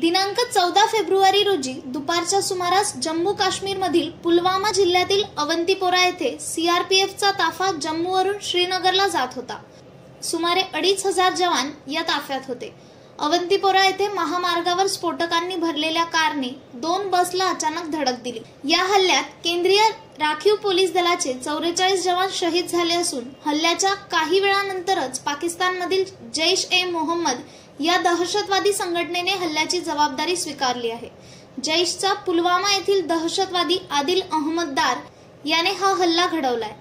दिनांक चौदा फेब्रुवारी रोजी दुपारच्या सुमारास जम्मू काश्मीरमधील पुलवामा जिल्ह्यातील अवंतीपोरा येथे सीआरपीएफचा ताफा जम्मूवरून श्रीनगरला जात होता. सुमारे अडीच हजार जवान या ताफ्यात होते. अवंतीपोरा येथे महामार्गावर स्फोटकांनी भरलेल्या कारने दोन बसला अचानक धडक दिली. या हल्ल्यात केंद्रीय राखीव पोलीस दलाचे चौवेचाळीस जवान शहीद झाले असून हल्ल्याच्या काही वेळानंतरच पाकिस्तानमधील जैश ए मोहम्मद या दहशतवादी संघटनेने हल्ल्याची जबाबदारी स्वीकारली आहे. जैशचा पुलवामा येथील दहशतवादी आदिल अहमददार याने हा हल्ला घडवलाय.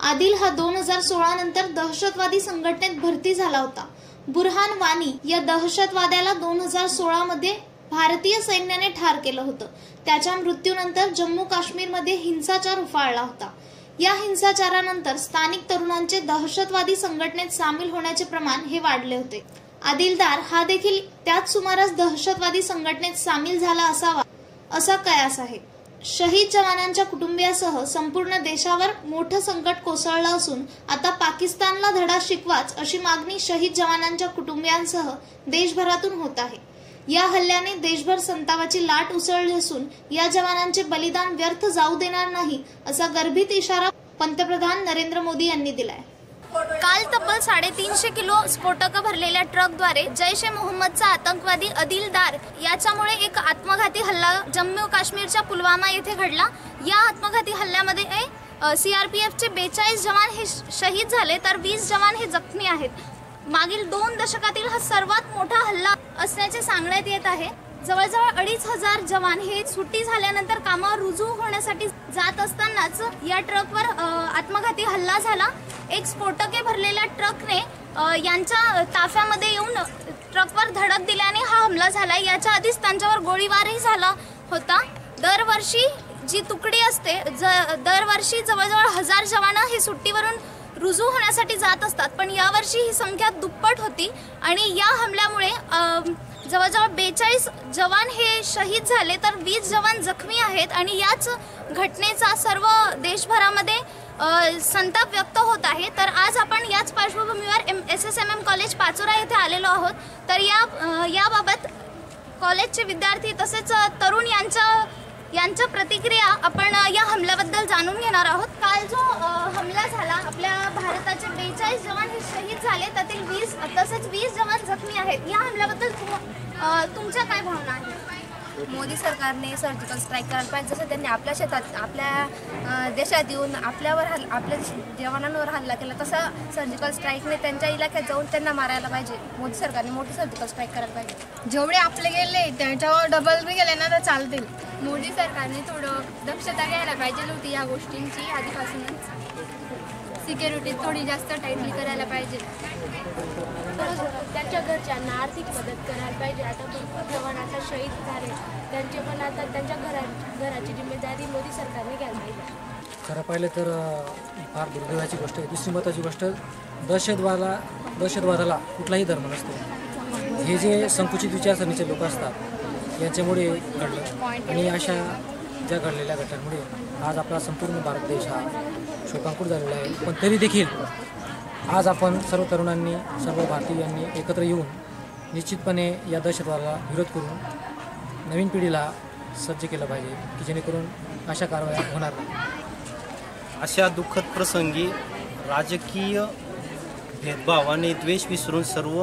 आदिल हा दोन हजार सोळा नंतर दहशतवादी संघटनेत भरती झाला होता. बुरहान वानी या दहशतवाद्याला दोन हजार सोळा मध्ये भारतीय सैन्याने ठार केलं होतं. त्याच्या मृत्यूनंतर जम्मू काश्मीरमध्ये हिंसाचार उफाळला होता. या हिंसाचारानंतर स्थानिक तरुणांचे दहशतवादी संघटनेत सामील होण्याचे प्रमाण हे वाढले होते. आदिलदार हा देखील त्याच सुमारास दहशतवादी संघटनेत सामील झाला असावा असा कयास आहे. शहीद जवानांच्या कुटुंबियासह संपूर्ण देशावर मोठं संकट कोसळलं असून आता पाकिस्तानला धडा शिकवाच अशी मागणी शहीद जवानांच्या कुटुंबियांसह देशभरातून होत आहे. या हल्ल्याने देशभर संतापाची लाट उसळली असून या जवानांचे बलिदान व्यर्थ जाऊ देणार नाही असा गर्भित इशारा पंतप्रधान नरेंद्र मोदी यांनी दिलाय. काल तब्बल साडेतीनशे किलो स्फोटकं भरलेल्या ट्रकद्वारे जैश ए मोहम्मदचा आतंकवादी अदिल दार याच्यामुळे एक आत्मघाती हल्ला जम्मू काश्मीरच्या पुलवामा येथे घडला. या आत्मघाती हल्ल्यामध्ये सीआरपीएफचे बेचाळीस जवान हे शहीद झाले तर वीस जवान हे जखमी आहेत. मागील दोन दशकातील हा सर्वात मोठा हल्ला असल्याचे सांगण्यात येत आहे. जवळजवळ अडीच हजार जवान हे सुट्टी झाल्यानंतर कामावर रुजू होण्यासाठी जात असतानाच या ट्रकवर आत्मघाती हल्ला झाला. एक स्फोटके भरलेल्या ट्रकने यांच्या ताफ्यामध्ये येऊन ट्रकवर धडक दिल्याने हा हमला झाला. याच्या आधीच त्यांच्यावर गोळीबारही झाला होता. दरवर्षी जी तुकडी असते ज दरवर्षी जवळजवळ हजार जवान हे सुट्टीवरून रुजू होण्यासाठी जात असतात पण यावर्षी ही संख्या दुप्पट होती आणि या हमल्यामुळे जवळजवळ बेचाळीस जवान हे शहीद झाले तर वीस जवान जखमी आहेत आणि याच घटनेचा सर्व देशभरामध्ये संताप व्यक्त होत आहे. तर आज आपण याच पार्श्वभूमीवर M S S M M college Pachora येथे आलेलो आहोत. तर या याबाबत कॉलेजचे विद्यार्थी तसेच तरुण यांच्या यांच्या प्रतिक्रिया आपण या हमल्याबद्दल जाणून घेणार आहोत काल जो हमला झाला आपल्या भारताचे बेचाळीस जवान हे शहीद झाले त्यातील वीस तसेच वीस जवान जखमी आहेत. या हमल्याबद्दल तुमच्या काय भावना आहेत? मोदी सरकारने सर्जिकल स्ट्राईक करायला पाहिजे. जसं त्यांनी आपल्या शेतात आपल्या देशात येऊन आपल्यावर हल् आपल्या जवानांवर हल्ला केला तसा सर्जिकल स्ट्राईकने त्यांच्या इलाक्यात जाऊन त्यांना मारायला पाहिजे. मोदी सरकारने मोठी सर्जिकल स्ट्राईक करायला पाहिजे. जेवढे आपले गेले त्याच्यावर डबल बी गेले ना तर चालतील. मोदी सरकारने थोडं दक्षता घ्यायला पाहिजे होती या गोष्टींची आधीपासूनच सिक्युरिटी थोडी जास्त टाईटली करायला पाहिजे. त्यांच्या घरच्यांना आर्थिक मदत करायला पाहिजे. आता भरपूर जवान आता शहीद झाले. त्यांचे पण आता त्यांच्या घरा घराची जिम्मेदारी मोदी सरकारने घ्यायला पाहिजे. खरं पाहिलं तर फार दुर्दैवाची गोष्ट आहे. दुसरी महत्त्वाची गोष्ट दहशतवादाला दहशतवादाला कुठलाही धर्म नसतो. हे जे संकुचित विचारसरणीचे लोक असतात याच्यामुळे घडलं. आणि अशा ज्या घडलेल्या घटनांमुळे आज आपला संपूर्ण भारत देश हा शोकांकूर झालेला आहे. पण तरी देखील आज आपण सर्व तरुणांनी सर्व भारतीयांनी एकत्र येऊन निश्चितपणे या दहशतवादाला विरोध करून नवीन पिढीला सज्ज केलं पाहिजे की जेणेकरून अशा कारवाया होणार नाही. अशा दुःखद प्रसंगी राजकीय भेदभाव आणि द्वेष विसरून सर्व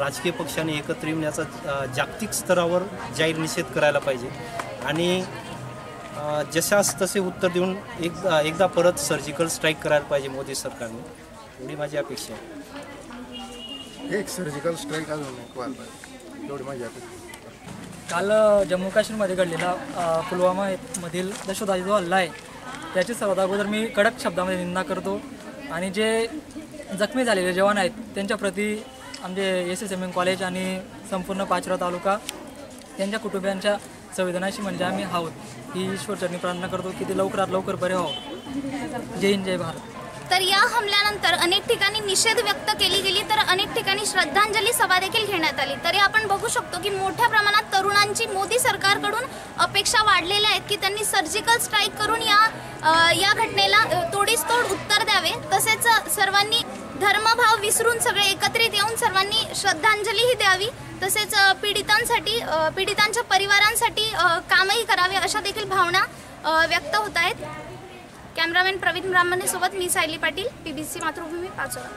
राजकीय पक्षांनी एकत्र येऊन याचा जागतिक स्तरावर जाहीर निषेध करायला पाहिजे. आणि जशास तसे उत्तर देऊन एक एकदा परत सर्जिकल स्ट्राईक करायला पाहिजे मोदी सरकारने. एवढी माझी अपेक्षा आहे. एक सर्जिकल स्ट्राईक अजून एवढी माझी अपेक्षा काल जम्मू काश्मीरमध्ये घडलेला पुलवामा मधील दहशतवादी जो हल्ला आहे त्याची सर्वात अगोदर मी कडक शब्दामध्ये निंदा करतो. आणि जे जखमी झालेले जवान आहेत त्यांच्याप्रती आमचे S S M M college आणि संपूर्ण पाचरा तालुका त्यांच्या कुटुंबियांच्या संवेदनाशी म्हणजे आम्ही आहोत. ही ईश्वरचरणी प्रार्थना करतो की ते लवकरात लवकर बरे व्हावं. जय हिंद जय भारत. तर या हमल्यानंतर अनेक ठिकाणी निषेध व्यक्त केली गेली तर अनेक ठिकाणी श्रद्धांजली सभा देखील घेण्यात आली. तरी आपण बघू शकतो की मोठ्या प्रमाणात तरुणांची मोदी सरकारकडून अपेक्षा वाढलेल्या आहेत की त्यांनी सर्जिकल स्ट्राईक करून या या घटनेला तोडीसतोड उत्तर द्यावे. तसेच सर्वांनी धर्मभाव विसरून सगळे एकत्रित येऊन सर्वांनी श्रद्धांजलीही द्यावी. तसेच पीडितांसाठी पीडितांच्या परिवारांसाठी कामही करावे अशा देखील भावना व्यक्त होत आहेत. कॅमेरामॅन प्रवीण ब्राह्मणे सोबत मी Sayali Patil P B C Matrubhumi Pachora.